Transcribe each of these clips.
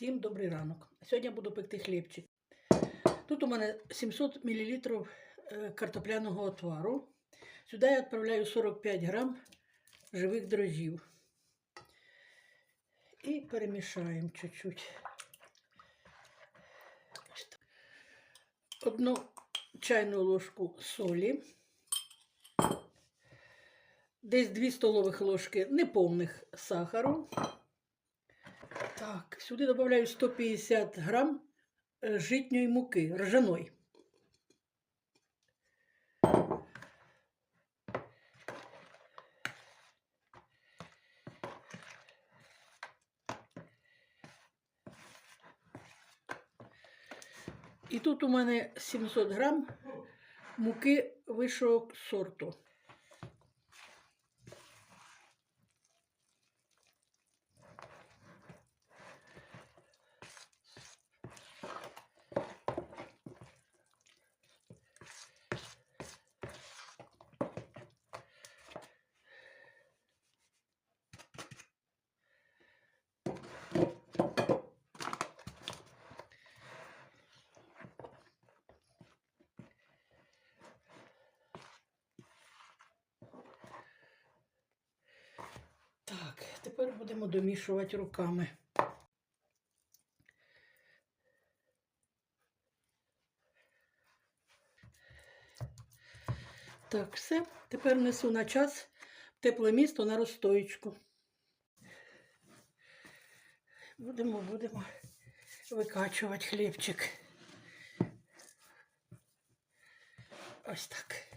Всім добрий ранок. Сьогодні я буду пекти хлібчик. Тут у мене 700 мл е, картопляного отвару. Сюди я відправляю 45 грам живих дрожжів. І перемішаємо чуть-чуть. Одну чайну ложку солі. Десь 2 столових ложки неповних сахару. Так, сюди додаю 150 грам е, житньої муки, ржаної. І тут у мене 700 грам муки вищого сорту. Так, тепер будемо домішувати руками. Так, все. Тепер несу на час тепле місто на розстоєчку. Будемо, будемо викачувати хлібчик. Ось так.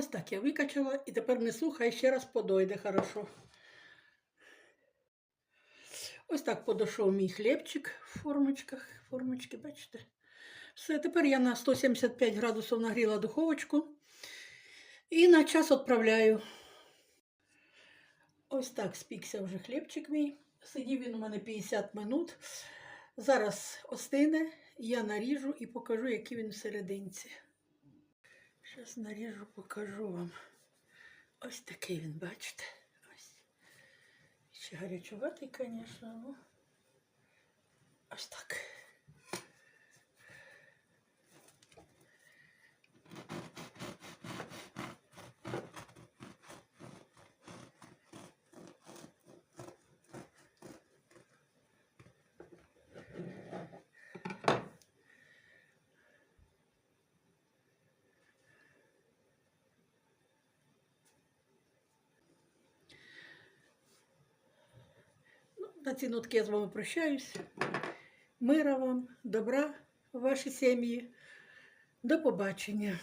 Ось так я викачала і тепер несу, хай ще раз подойде хорошо. Ось так подошов мій хлібчик в формочках. Формочки, бачите? Все, тепер я на 175 градусів нагріла духовочку і на час відправляю. Ось так спікся вже хлібчик мій. Сидів він у мене 50 минут. Зараз остине, я наріжу і покажу, який він всерединці. Зараз наріжу, покажу вам. Ось такий він, бачите. Ось. Ще гарячуватий, звісно. Ну. Ось так. На ці нотки я з вами прощаюсь. Мира вам, добра в вашій сім'ї. До побачення.